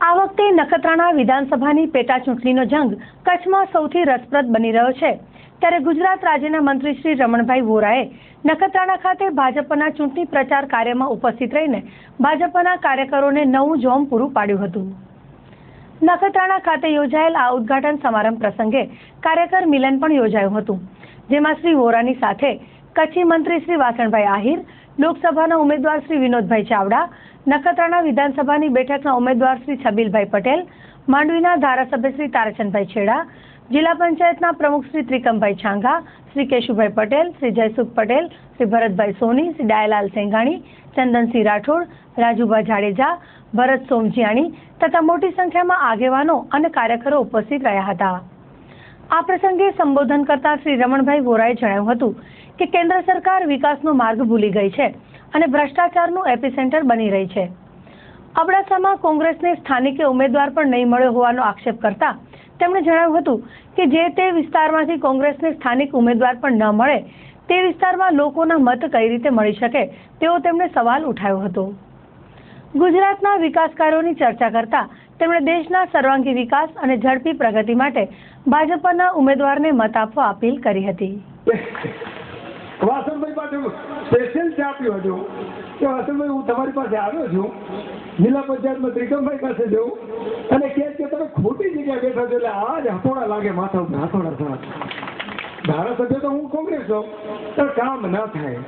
આ વખતે નખત્રાણા વિધાનસભાની પેટા ચૂંટણીનો જંગ કચ્છમાં સૌથી રસપ્રદ બની રહ્યો છે. ત્યારે ગુજરાત રાજ્યના મંત્રી શ્રી રમણભાઈ વોરાએ નખત્રાણા ખાતે ભાજપના ચૂંટણી પ્રચાર કાર્યમાં ઉપસ્થિત રહીને ભાજપના કાર્યકરોને નવું જોમ પૂરું પાડ્યું હતું. નખત્રાણા ખાતે યોજાયેલ આ ઉદ્ઘાટન સમારંભ પ્રસંગે કાર્યકર મિલન પણ યોજાયું હતું. જેમાં શ્રી વોરાની સાથે કચ્છી મંત્રી શ્રી વાસણભાઈ આહિર, લોકસભાના ઉમેદવાર શ્રી વિનોદભાઈ ચાવડા નખત્રાણા વિધાનસભાની બેઠકના ઉમેદવાર શ્રી છબીલભાઈ પટેલ, માંડવીના ધારાસભ્ય શ્રી તારાચંદભાઈ છેડા, જિલ્લા પંચાયતના પ્રમુખ શ્રી ત્રિકમભાઈ છાંગા, શ્રી કેશુભાઈ પટેલ, શ્રી જયસુખ પટેલ, શ્રી ભરતભાઈ સોની, શ્રી ડાયલાલ સેંગાણી, ચંદનસિંહ રાઠોડ, રાજુભા જાડેજા, ભરત સોમજીયાણી તથા મોટી સંખ્યામાં આગેવાનો અને કાર્યકરો ઉપસ્થિત રહ્યા હતા. આ પ્રસંગે સંબોધન કરતા શ્રી રમણભાઈ વોરાએ જણાવ્યું હતું કે કેન્દ્ર સરકાર વિકાસનો માર્ગ ભૂલી ગઈ છે. અને ભ્રષ્ટાચારનું એપિસેન્ટર બની રહી છે. અબડાસામાં કોંગ્રેસને સ્થાનિકે ઉમેદવાર પણ નહીં મળ્યો હોવાનો આક્ષેપ કરતા તેમણે જણાવ્યું હતું કે જે તે વિસ્તારમાંથી કોંગ્રેસને સ્થાનિક ઉમેદવાર પણ ન મળે, તે વિસ્તારમાં લોકોના મત કઈ રીતે મળી શકે, તેવો તેમણે સવાલ ઉઠાવ્યો હતો. ગુજરાતના વિકાસ કાર્યોની ચર્ચા કરતા તેમણે દેશના સર્વાંગી વિકાસ અને ઝડપી પ્રગતિ માટે ભાજપના ઉમેદવારને મત આપવા અપીલ કરી હતી. વાસણભાઈ પાસે સ્પેશિયલ ચા પીવો છું કે વાસણભાઈ, હું તમારી પાસે આવ્યો છું. જિલ્લા પંચાયતમાં ત્રિકમભાઈ પાસે જઉં. અને કહે કે તમે ખોટી જગ્યાએ બેઠા છો એટલે આ જ હથોડા લાગે, માથા ઉપર હથોડા થોડા ધારાસભ્ય તો હું કોંગ્રેસ છું પણ કામ ના થાય.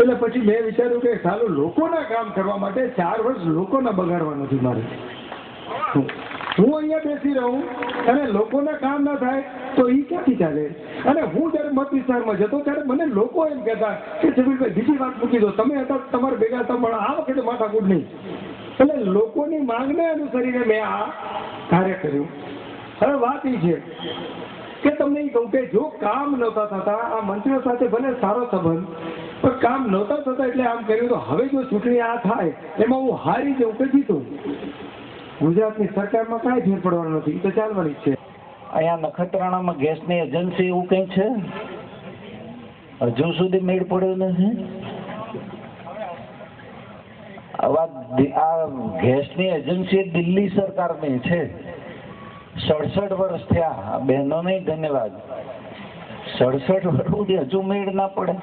એટલે પછી મેં વિચાર્યું કે સારું લોકોના કામ કરવા માટે ચાર વર્ષ લોકોના બગાડવા નથી મારે. હું અહીંયા બેસી રહું, અને લોકોના કામ ના થાય, તો એ ક્યાંથી ચાલે? અને હું જ્યારે મત વિસ્તારમાં જતો, ત્યારે મને લોકો એમ કહેતા કે જમીનભાઈ બીજી વાત મૂકી દો. તમે હતા, તમારે ભેગા હતા, પણ આ વખતે માથાકૂટ નહીં. એટલે લોકોની માંગને અનુસરીને મેં આ કાર્ય કર્યું. હવે વાત એ છે કે તમને એ કહું કે, જો કામ નહોતા થતા, આ મંત્રીઓ સાથે ભલે સારો સંબંધ, પણ કામ નહોતા થતા એટલે આમ કર્યું તો હવે જો ચૂંટણી આ થાય, એમાં હું હારી જઉં કે જીતું? ગુજરાતની સરકારમાં કાંઈ ફેર પડવાનો નથી તો ચાલવાની છે. અહીંયા નખત્રાણામાં ગેસની એજન્સી એવું કંઈક છે? હજુ સુધી મેળ પડ્યો નથી? આ ગેસની એજન્સી દિલ્હી સરકારની છે. સડસઠ વર્ષ થયા બહેનોને ધન્યવાદ. સડસઠ વર્ષ સુધી હજુ મેળ ના પડે.